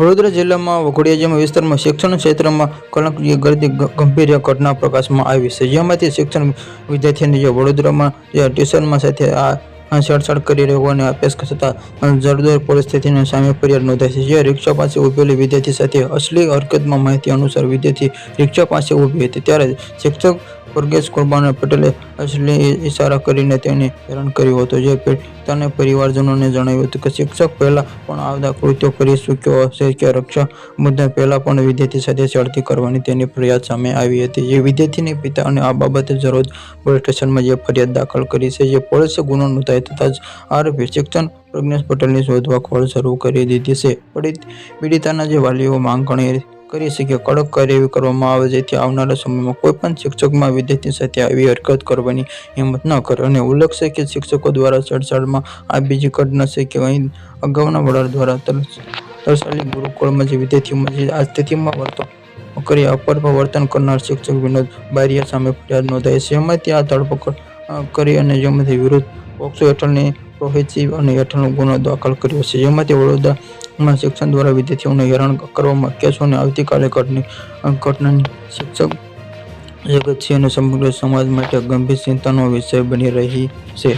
વડોદરા જિલ્લામાં વઘોડિયા વિસ્તારમાં શિક્ષણ ક્ષેત્રમાં કલંકીય ગરદી ગંભીર ઘટના પ્રકાશમાં આવી છે. જેમાંથી શિક્ષણ વિદ્યાર્થીને જે વડોદરામાં જે ટ્યુશનમાં સાથે આ છેડછાડ કરી રહ્યો અને અભ્યાસ થતાં જરદોર પરિસ્થિતિની સામે ફરિયાદ નોંધાઈ છે. જે રિક્ષા પાસે ઉભેલી વિદ્યાર્થી સાથે અસલી હરકતમાં માહિતી અનુસાર વિદ્યાર્થી રિક્ષા પાસે ઊભી હતી. ત્યારે શિક્ષક વર્ગેશ કુરબાન પટેલે અસલી ઇશારા કરીને તેને હેરાન કર્યો હતો. જે પિતાને પરિવારજનોને જણાવ્યું હતું કે શિક્ષક પહેલાં પણ આવતા કૃત્યો કરી ચૂક્યો હશે કે રક્ષા મુદ્દે પહેલાં પણ વિદ્યાર્થી સાથે છેડતી કરવાની તેની ફરિયાદ સામે આવી હતી. જે વિદ્યાર્થીની પિતા અને આ બાબતે જરોજ પોલીસ સ્ટેશનમાં જે ફરિયાદ દાખલ કરી છે, જે પોલીસે ગુનો નોંધાય થતાં જ આરોપી શિક્ષણ પ્રજ્ઞેશ પટેલની શોધવા ખોળ શરૂ કરી દીધી છે. પીડિત પીડિતાના જે વાલીઓ માંગ ગણી કરી શકે કડક કાર્યવાહી કરવામાં આવે, જેથી આવનારા સમયમાં કોઈ પણ શિક્ષકમાં વિદ્યાર્થી સાથે આવી હરકત કરવાની હિંમત ન કરે. અને ઉલ્લેખ કે શિક્ષકો દ્વારા છેડછાડમાં આ બીજી ઘટના છે કે અહીં અગાઉના વડા દ્વારા તરસ- તરસાલી ગુરુકુળમાં જે વિદ્યાર્થીઓમાં જે આ સ્થિતિમાં વર્તો, કરી અપર વર્તન કરનાર શિક્ષક વિનોદ બારિયા સામે ફરિયાદ નોંધાઈ છે. એમાંથી આ ધરપકડ કરી અને જેમાંથી વિરુદ્ધ પોક્સો હેઠળની પ્રોહિસિવ અને હેઠળનો ગુનો દાખલ કર્યો છે. જેમાંથી વડોદરામાં શિક્ષણ દ્વારા વિદ્યાર્થીઓને હેરાન કરવામાં કેસો અને આવતીકાલે ઘટની, ઘટનાની શિક્ષક જગત છે અને સમગ્ર સમાજ માટે ગંભીર ચિંતાનો વિષય બની રહી છે.